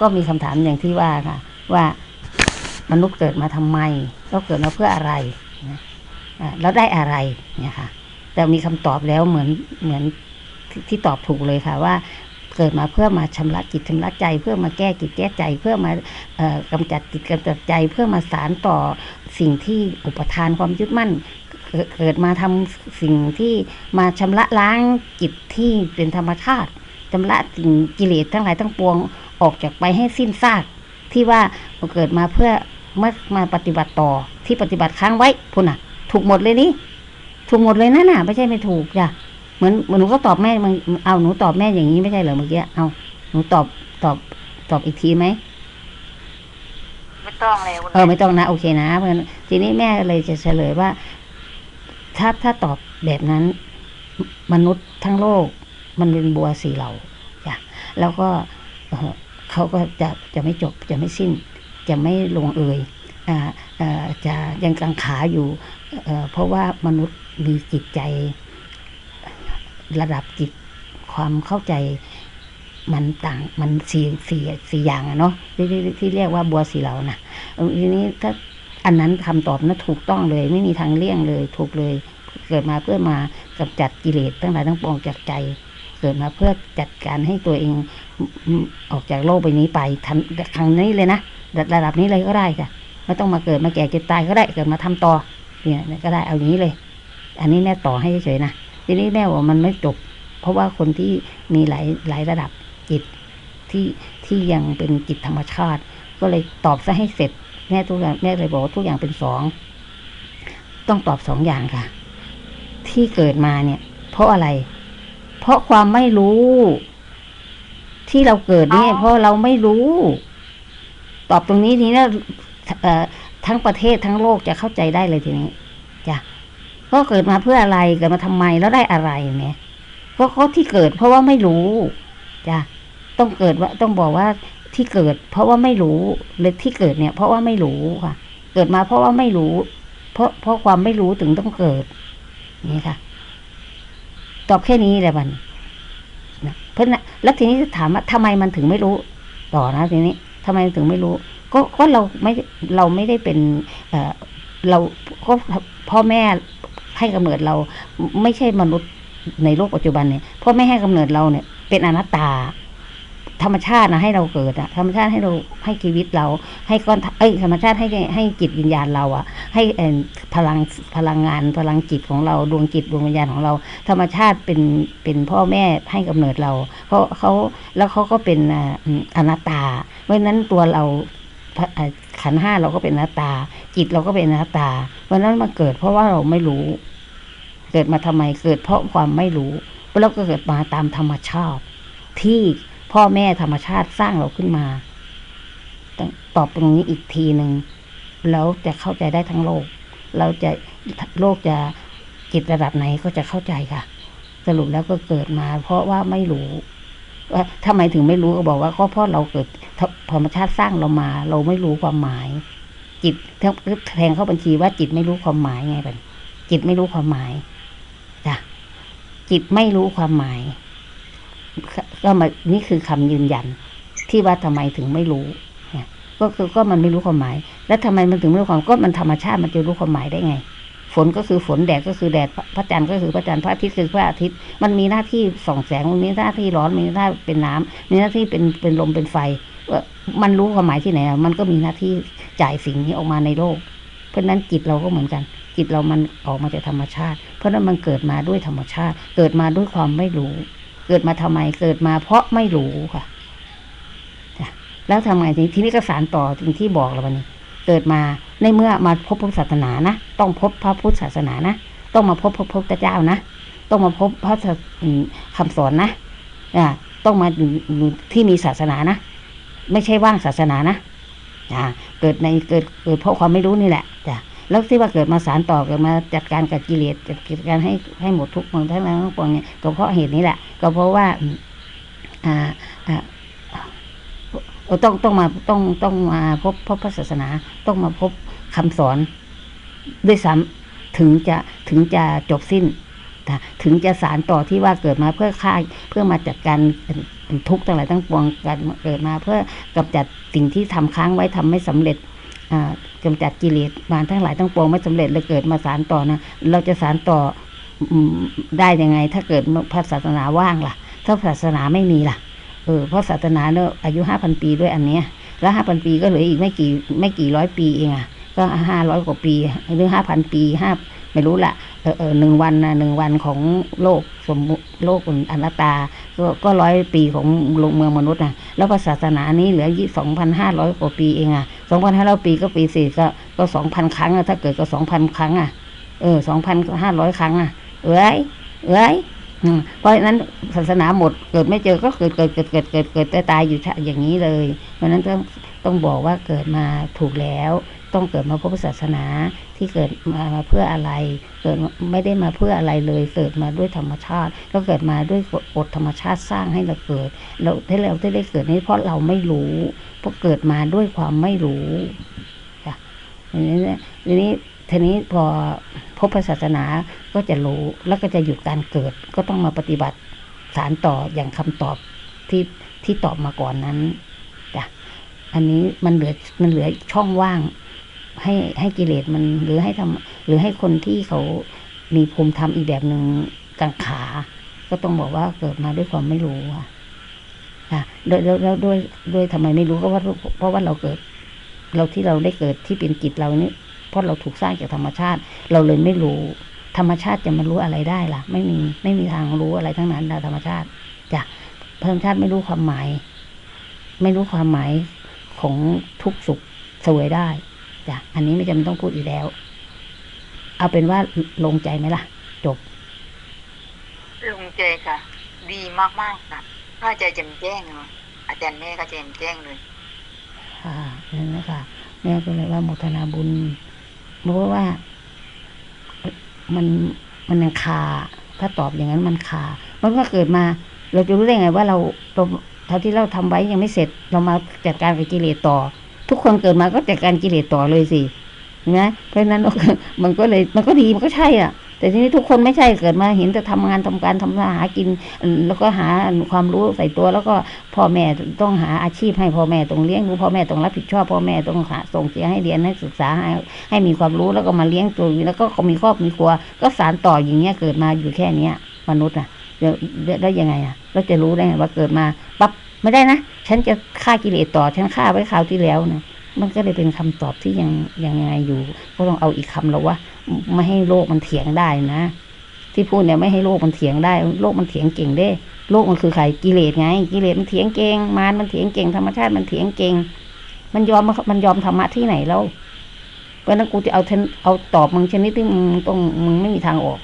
ก็มีคำถามอย่างที่ว่าค่ะ ว่ามนุษย์เกิดมาทำไมเราเกิดมาเพื่ออะไรนะอ่าแล้วได้อะไรเนี่ยค่ะ แต่มีคำตอบแล้วเหมือนเหมือนที่ที่ตอบถูกเลยค่ะว่าเกิดมาเพื่อมาชำระจิตชำระใจ เพื่อมาแก้จิตแก้ใจ เพื่อมาเอ่อกำจัดจิตกำจัดใจ เพื่อมาสารต่อสิ่งที่อุปทานความยึดมั่น เกิดเกิดมาทำสิ่งที่มาชำระล้างจิตที่เป็นธรรมชาติ ชำระสิ่งกิเลสทั้งหลายทั้งปวงออกจากไปให้สิ้นซาก ที่ว่าเกิดมาเพื่อมามาปฏิบัติต่อที่ปฏิบัติค้างไว้พุ่นน่ะ ถูกหมดเลยนี่ถูกหมดเลยนะน่ะ ไม่ใช่ไม่ถูกจ้ะเหมือนเหมือนหนูก็ตอบแม่มึงเอาหนูตอบแม่อย่างนี้ไม่ใช่เหรอเมื่อกี้เอาหนูตอบตอบตอบอีกทีไหมไม่ต้องเลยคุณเออไม่ต้องนะโอเคนะเพราะฉะนั้นทีนี้แม่เลยจะเฉลยว่า ถ้าถ้าตอบแบบนั้น มนุษย์ทั้งโลก มันเป็นบัวสีเหล่าจ้ะ แล้วก็เขาก็จะจะไม่จบจะไม่สิ้น จะไม่ลงเอยอจะยังกังขาอยู่ เพราะว่ามนุษย์มีจิตใจ ระดับจิตความเข้าใจมันต่างมันสี่สี่สี่อย่างอะเนาะที่ที่ที่เรียกว่าบัวสีเหลานะทีนี้ถ้าอันนั้นคำตอบนะถูกต้องเลย ไม่มีทางเลี่ยงเลย ถูกเลย เกิดมาเพื่อมากำจัดกิเลสทั้งหลายทั้งปวงจากใจ เกิดมาเพื่อจัดการให้ตัวเองออกจากโลกใบนี้ไปทันครั้งนี้เลยนะระดับนี้เลยก็ได้จ้ะไม่ต้องมาเกิดมาแก่เจ็บตายก็ได้เกิดมาทำต่อเนี่ยก็ได้เอาอย่างนี้เลย อันนี้แม่ต่อให้เฉยๆนะทีนี้แม่บอกว่ามันไม่จบ เพราะว่าคนที่มีหลายหลายระดับจิตที่ที่ยังเป็นจิตธรรมชาติ ก็เลยตอบซะให้เสร็จแม่ทุกอย่างแม่เลยบอกว่าทุกอย่างเป็นสองต้องตอบสองอย่างค่ะ ที่เกิดมาเนี่ย เพราะอะไร เพราะความไม่รู้ ที่เราเกิดเนี่ยเพราะเราไม่รู้ ตอบตรงนี้ทีนี้เอ่อทั้งประเทศทั้งโลกจะเข้าใจได้เลยทีนี้จ้ะก็เกิดมาเพื่ออะไรเกิดมาทำไมแล้วได้อะไรเนี่ยก็ก็ที่เกิด เพราะว่าไม่รู้จ้ะต้องเกิดว่าต้องบอกว่าที่เกิด เพราะว่าไม่รู้หรือที่เกิดเนี่ย เพราะว่าไม่รู้ค่ะ เกิดมาเพราะว่าไม่รู้ เพราะเพราะความไม่รู้ถึงต้องเกิดนี่ค่ะ ตอบแค่นี้แหละมันนะเพราะนะแล้วทีนี้จะถามว่าทำไมมันถึงไม่รู้ ต่อนะทีนี้ทำไมถึงไม่รู้ ก็ก็เราไม่เราไม่ได้เป็นเอ่อเราก็พ่อแม่ให้กำเนิดเราไม่ใช่มนุษย์ในโลกปัจจุบันเนี่ยพ่อแม่ให้กำเนิดเราเนี่ย เป็นอนัตตา ธรรมชาตินะให้เราเกิดอะธรรมชาติให้เราให้ชีวิตเรา ให้ก้อนเอ้ยธรรมชาติให้ให้จิตวิญญาณเราอะให้พลังพลังงานพลังจิตของเราดวงจิตดวงวิญญาณของเรา ธรรมชาติเป็นเป็นพ่อแม่ให้กำเนิดเราเพราะเขาแล้วเขาก็เป็นอานัตตา เพราะนั้นตัวเราขันห้าเราก็เป็นอนัตตา จิตเราก็เป็นอนัตตา เพราะนั้นมาเกิดเพราะว่าเราไม่รู้ เกิดมาทำไมเกิดเพราะความไม่รู้แล้วก็เกิดมาตามธรรมชาติที่ พ่อแม่ธรรมชาติสร้างเราขึ้นมาตองตอบตรงนี้อีกทีหนึ่งแล้วจะเข้าใจได้ทั้งโลก เราจะโลกจะจิตระดับไหนก็จะเข้าใจค่ะ สรุปแล้วก็เกิดมา เพราะว่าไม่รู้ว่าทำไมถึงไม่รู้ก็บอกว่าก็เพราะเราเกิดธรรมชาติสร้างเรามา เราไม่รู้ความหมาย จิตแทงเข้าบัญชีว่าจิตไม่รู้ความหมายไงเป็นจิตไม่รู้ความหมายจ้ะจิตไม่รู้ความหมาย ก็มานี่คือคำยืนยัน ที่ว่าทำไมถึงไม่รู้เนี่ยก็คือก็มันไม่รู้ความหมาย แล้วทำไมมันถึงไม่รู้ความก็มันธรรมชาติมันจะรู้ความหมายได้ไง ฝนก็คือฝนแดดก็คือแดดพระจันทร์ก็คือพระจันทร์พระอาทิตย์คือพระอาทิตย์ มันมีหน้าที่ส่องแสงมันมีหน้าที่ร้อนมีหน้าที่เป็นน้ำมีหน้าที่เป็นเป็นลมเป็นไฟมันรู้ความหมายที่ไหนมันก็มีหน้าที่จ่ายสิ่งนี้ออกมาในโลก เพราะฉะนั้นจิตเราก็เหมือนกัน จิตเรามันออกมาจากธรรมชาติ เพราะนั้นมันเกิดมาด้วยธรรมชาติ เกิดมาด้วยความไม่รู้ เกิดมาทำไมเกิดมาเพราะไม่รู้ค่ะแล้วทำไงทีนี้ก็สารต่อถึงที่บอกแล้ววันนี้ เกิดมาในเมื่อมาพบพุทธศาสนานะต้องพบพระพุทธศาสนานะต้องมาพบพระพุทธเจ้านะต้องมาพบพระศาอืมคำสอนนะอ่าต้องมาที่มีศาสนานะไม่ใช่ว่างศาสนานะอ่าเกิดในเกิดเกิดเพราะความไม่รู้นี่แหละจ้ะ แล้วที่ว่าเกิดมาสารต่อเกิดมาจัดการกับกิเลสจัดการให้ให้หมดทุกข์หมดทั้งนั้นทั้งปวงเนี่ยก็เพราะเหตุนี้แหละ ก็เพราะว่าอ่าอ่าต้องต้องมาต้องต้องมาพบพบพระศาสนา ต้องมาพบคำสอนด้วยซ้ำถึงจะถึงจะจบสิ้นถึงจะสารต่อที่ว่าเกิดมาเพื่อฆ่าเพื่อมาจัดการทุกข์ตั้งหลายตั้งปวงเกิดมาเพื่อกำจัดสิ่งที่ทำค้างไว้ทำไม่สำเร็จ อ่ากำจัดกิเลสมาทั้งหลายทั้งปวงไม่สำเร็จเลยเกิดมาสารต่อนะเราจะสารต่อได้ยังไง ถ้าเกิดพระศาสนาว่างล่ะ ถ้าศาสนาไม่มีล่ะเออเพราะศาสนาเนี่ยอายุห้าพันปีด้วยอันเนี้ย แล้วห้าพันปีก็เหลืออีกไม่กี่ไม่กี่ร้อยปีเองอะก็ห้าร้อยกว่าปีหรือห้าพันปีห้าไม่รู้ละเออเออหนึ่งวันนะหนึ่งวันของโลกสมโลกอนัตตา ก็ก็ร้อยปีของลงเมืองมนุษย์นะแล้วศาสนานี้เหลือยี่สองพันห้าร้อยกว่าปีเองอะ สองพันห้าร้อยปีก็ปีสี่ก็ก็สองพันครั้งอะถ้าเกิดก็สองพันครั้งอะเออสองพันห้าร้อยครั้งอะเอ้ยเอ้ยอืมเพราะฉะนั้นศาสนาหมดเกิดไม่เจอก็เกิดเกิดเกิดเกิดเกิดเกิดตายตายอยู่อย่างนี้เลย เพราะนั้นต้องต้องบอกว่าเกิดมาถูกแล้ว ต้องเกิดมาพบศาสนาที่เกิดมามาเพื่ออะไร เกิดไม่ได้มาเพื่ออะไรเลย เกิดมาด้วยธรรมชาติ ก็เกิดมาด้วยกฎธรรมชาติสร้างให้เราเกิด เราที่เราได้เกิดนี้เพราะเราไม่รู้เพราะเกิดมาด้วยความไม่รู้จ้ะทีนี้ทีนี้ทีนี้พอพบศาสนาก็จะรู้แล้วก็จะหยุดการเกิด ก็ต้องมาปฏิบัติสารต่ออย่างคำตอบที่ที่ตอบมาก่อนนั้นจ้ะอันนี้มันเหลือมันเหลือช่องว่าง ให้ให้กิเลสมันหรือให้ทำหรือให้คนที่เขามีภูมิธรรมอีกแบบหนึ่งกังขา ก็ต้องบอกว่าเกิดมาด้วยความไม่รู้อะค่ะโดยแล้วแล้วด้วยด้วยทำไมไม่รู้ก็ว่าเพราะว่าเราเกิด เราที่เราได้เกิดที่เป็นจิตเรานี่เพราะเราถูกสร้างจากธรรมชาติ เราเลยไม่รู้ ธรรมชาติจะมารู้อะไรได้ล่ะ ไม่มีไม่มีทางรู้อะไรทั้งนั้นธรรมชาติจ้ะธรรมชาติไม่รู้ความหมาย ไม่รู้ความหมายของทุกสุขสวยได้ จ้ะอันนี้ไม่จำเป็นต้องพูดอีกแล้ว เอาเป็นว่าลงใจไหมล่ะ จบลุงเจค่ะ ดีมากมากๆค่ะเข้าใจแจ่มแจ้งเลยอาจารย์แม่ก็แจ่มแจ้งเลย ค่ะนั่นแหละค่ะแม่ก็เลยว่าโมทนาบุญเพราะว่า มันมันยังคาถ้าตอบอย่างนั้นมันคามันก็เกิดมา เราจะรู้ได้ไงว่าเราเราเท่าที่เราทำไว้ยังไม่เสร็จ เรามาจัดการกับกิเลสต่อ ทุกคนเกิดมาก็จัดการกิเลสต่อเลยสิเห็นไหมเพราะนั้นมันก็เลยมันก็ดีมันก็ใช่อะ แต่ทีนี้ทุกคนไม่ใช่เกิดมาเห็นแต่ทำงานทำการทำมาหากิน แล้วก็หาความรู้ใส่ตัว แล้วก็พ่อแม่ต้องหาอาชีพให้พ่อแม่ต้องเลี้ยงดูพ่อแม่ต้องรับผิดชอบพ่อแม่ต้องส่งเสียให้เรียนให้ศึกษาให้ให้มีความรู้แล้วก็มาเลี้ยงตัวแล้วก็มีครอบมีครัว ก็สารต่ออย่างเงี้ยเกิดมาอยู่แค่เนี้ย มนุษย์อะแล้วแล้วยังไงอะเราจะรู้ได้ไงว่าเกิดมาปั๊บ ไม่ได้นะ ฉันจะฆ่ากิเลสต่อ ฉันฆ่าไว้คราวที่แล้วนะมันก็เลยเป็นคำตอบที่ยังยังไงอยู่ ก็ต้องเอาอีกคำแล้วว่าไม่ให้โลกมันเถียงได้นะ ที่พูดเนี่ยไม่ให้โลกมันเถียงได้ โลกมันเถียงเก่งเด้ โลกมันคือใครกิเลสไง กิเลสมันเถียงเก่ง มารมันเถียงเก่งธรรมชาติมันเถียงเก่ง มันยอมมันยอมธรรมะที่ไหนแล้วเพราะนั้นกูจะเอาเอาตอบมึงชนิดที่มึงต้องมึงไม่มีทางออก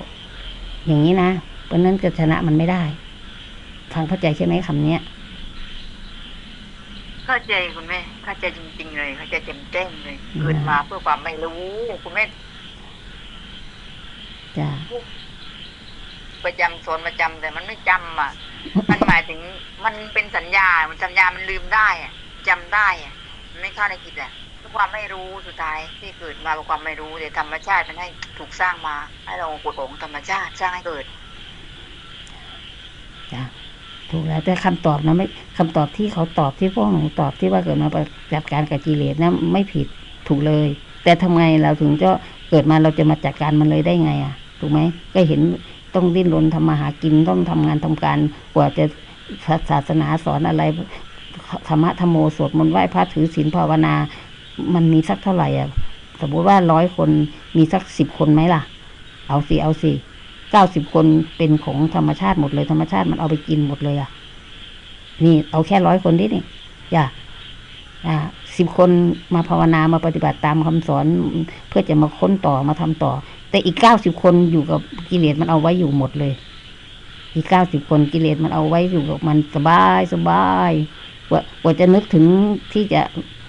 อย่างนี้นะเพราะนั้นจะชนะมันไม่ได้ฟังเข้าใจใช่ไหมคำเนี้ย เข้าใจคุณแม่เข้าใจจริง ๆ เลยเข้าใจแจ่มแจ้งเลยเกิดมาเพื่อความไม่รู้คุณแม่จ้ะประจำสอนประจำแต่มันไม่จำอะ มันหมายถึงมันเป็นสัญญา มันสัญญามันลืมได้อะจำได้อะมันไม่เข้าในจิตอะเพื่อความไม่รู้สุดท้ายที่เกิดมาเพราะความไม่รู้แต่ธรรมชาติมันให้ถูกสร้างมา ให้เรากฎของธรรมชาติสร้างให้เกิดจ้ะ ถูกแล้วแต่คำตอบนะไม่คำตอบที่เขาตอบที่พวกหนูตอบที่ว่าเกิดมาจัดการกับกิเลสนะไม่ผิดถูกเลย แต่ทำไงเราถึงจะเกิดมาเราจะมาจัดการมันเลยได้ไงอะ ถูกไหมก็เห็นต้องดิ้นรนทำมาหากินต้องทำงานทำการกว่าจะศาสนาสอนอะไรธรรมะธรรมโมสวดมนต์ไหว้พระถือศีลภาวนา มันมีสักเท่าไหร่อะสมมติว่าร้อยคนมีสักสิบคนไหมล่ะ เอาสิเอาสิ เก้าสิบคนเป็นของธรรมชาติหมดเลยธรรมชาติมันเอาไปกินหมดเลยอะ นี่เอาแค่ร้อยคนดินี่ อย่าอ่าสิบคนมาภาวนามาปฏิบัติตามคำสอน เพื่อจะมาค้นต่อมาทำต่อ แต่อีกเก้าสิบคนอยู่กับกิเลสมันเอาไว้อยู่หมดเลย อีกเก้าสิบคนกิเลสมันเอาไว้อยู่กับมันสบายสบายว่ากว่าจะนึกถึงที่จะ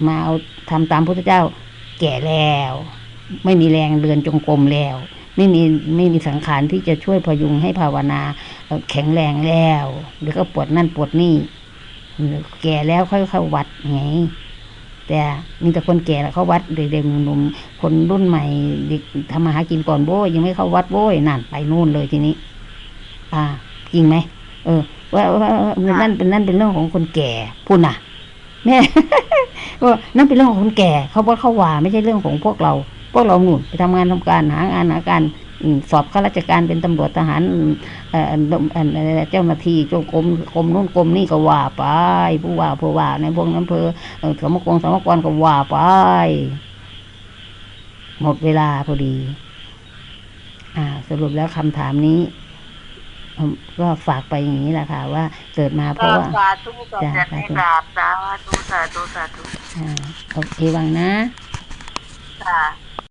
มาเอาทำตามพระพุทธเจ้า แก่แล้ว ไม่มีแรงเดินจงกรมแล้ว ไม่มีไม่มีสังขารที่จะช่วยพยุงให้ภาวนาเอ่อแข็งแรงแล้วหรือก็ปวดนั่นปวดนี่แก่แล้วค่อยเข้าวัดไงแต่มีแต่คนแก่แล้วเข้าวัดเด็กๆหนุ่มๆคนรุ่นใหม่เด็กทำมาหากินก่อนโว้ยยังไม่เข้าวัดโว้ยนั่นไปนู่นเลยทีนี้ อ่า จริงไหมเออ ว่าว่าว่านั่นเป็นนั่นเป็นเรื่องของคนแก่พูดน่ะแม่ว่านั่นเป็นเรื่องของคนแก่ เขาบอกเขาว่าไม่ใช่เรื่องของพวกเรา พวกเราหนุนไปทำงานทำการหางานหาการอืมสอบข้าราชการเป็นตำรวจทหารอืมเอ่อเอ่อเอ่อเอ่อเจ้าหน้าที่เจ้ากรมกรมนู้นกรมนี่ก็ว่าไปผู้ว่าผู้ว่าในพวกนั้นเพอเอ่อสมกรสมกรก็ว่าไป หมดเวลาพอดี อ่า สรุปแล้วคำถามนี้อืมก็ฝากไปอย่างนี้แหละค่ะ ว่าเกิดมาเพราะว่าสาธุกับจ้ะจัดให้กราบสาธุสาธุสาธุอ่าโอเควังนะค่ะ